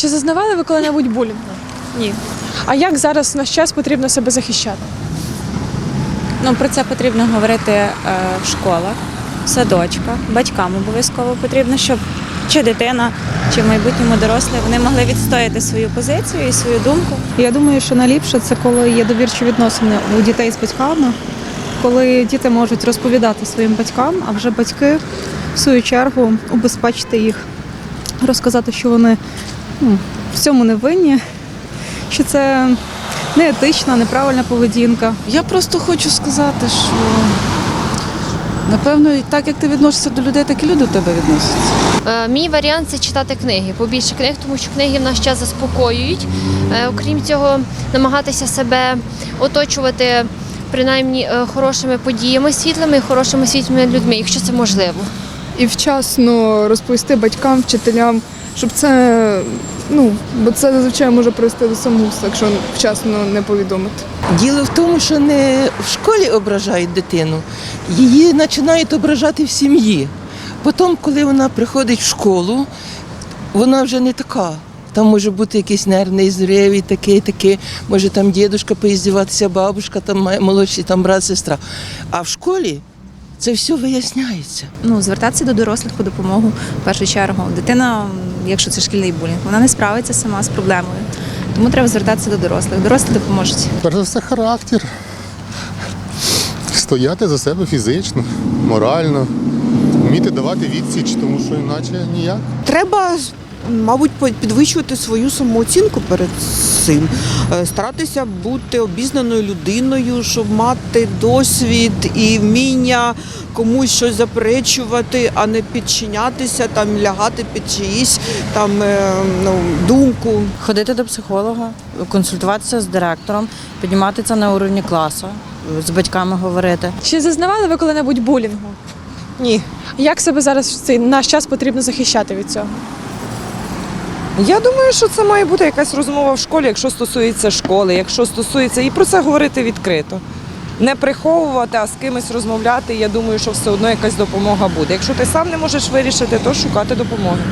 Чи зазнавали ви коли-небудь булінгу? Ні. А як зараз в наш час потрібно себе захищати? Ну про це потрібно говорити е, в школах, в садочках, батькам обов'язково потрібно, щоб чи дитина, чи в майбутньому дорослі вони могли відстояти свою позицію і свою думку. Я думаю, що найліпше це коли є довірчі відносини у дітей з батьками, коли діти можуть розповідати своїм батькам, а вже батьки, в свою чергу, убезпечити їх, розказати, що вони в цьому не винні, що це неетична, неправильна поведінка. Я просто хочу сказати, що напевно, так як ти відносишся до людей, так і люди до тебе відносяться. Е, Мій варіант це читати книги, побільше книг, тому що книги в наш час заспокоюють. Е, Окрім цього, намагатися себе оточувати принаймні е, хорошими подіями світлими, хорошими світлими людьми, якщо це можливо. і вчасно розповісти батькам, вчителям, щоб це ну бо це зазвичай може привести до самогубства, якщо вчасно не повідомити. Діло в тому, що не в школі ображають дитину, її починають ображати в сім'ї. Потім, коли вона приходить в школу, вона вже не така. Там може бути якийсь нервний зрив і таке, таке. Може там дідусь поїздіватися, бабушка, там має- молодший там брат, сестра. А в школі це все виясняється. ну, звертатися до дорослих по допомогу в першу чергу. Дитина, якщо це шкільний булінг, вона не справиться сама з проблемою. Тому треба звертатися до дорослих. Дорослі допоможуть. Перш за все, характер. Стояти за себе фізично, морально, вміти давати відсіч, тому що іначе ніяк. Треба, мабуть, по- підвищувати свою самооцінку перед цим, Е, старатися бути обізнаною людиною, щоб мати досвід і вміння комусь щось заперечувати, а не підчинятися, там лягати під чиїсь там е, ну, думку. Ходити до психолога, консультуватися з директором, піднімати це на уровні класу, з батьками говорити. Чи зазнавали ви коли-небудь булінгу? Ні. Як себе зараз в цей наш час потрібно захищати від цього? Я думаю, що це має бути якась розмова в школі, якщо стосується школи, якщо стосується і про це говорити відкрито. Не приховувати, а з кимось розмовляти. Я думаю, що все одно якась допомога буде. Якщо ти сам не можеш вирішити, то шукати допомоги.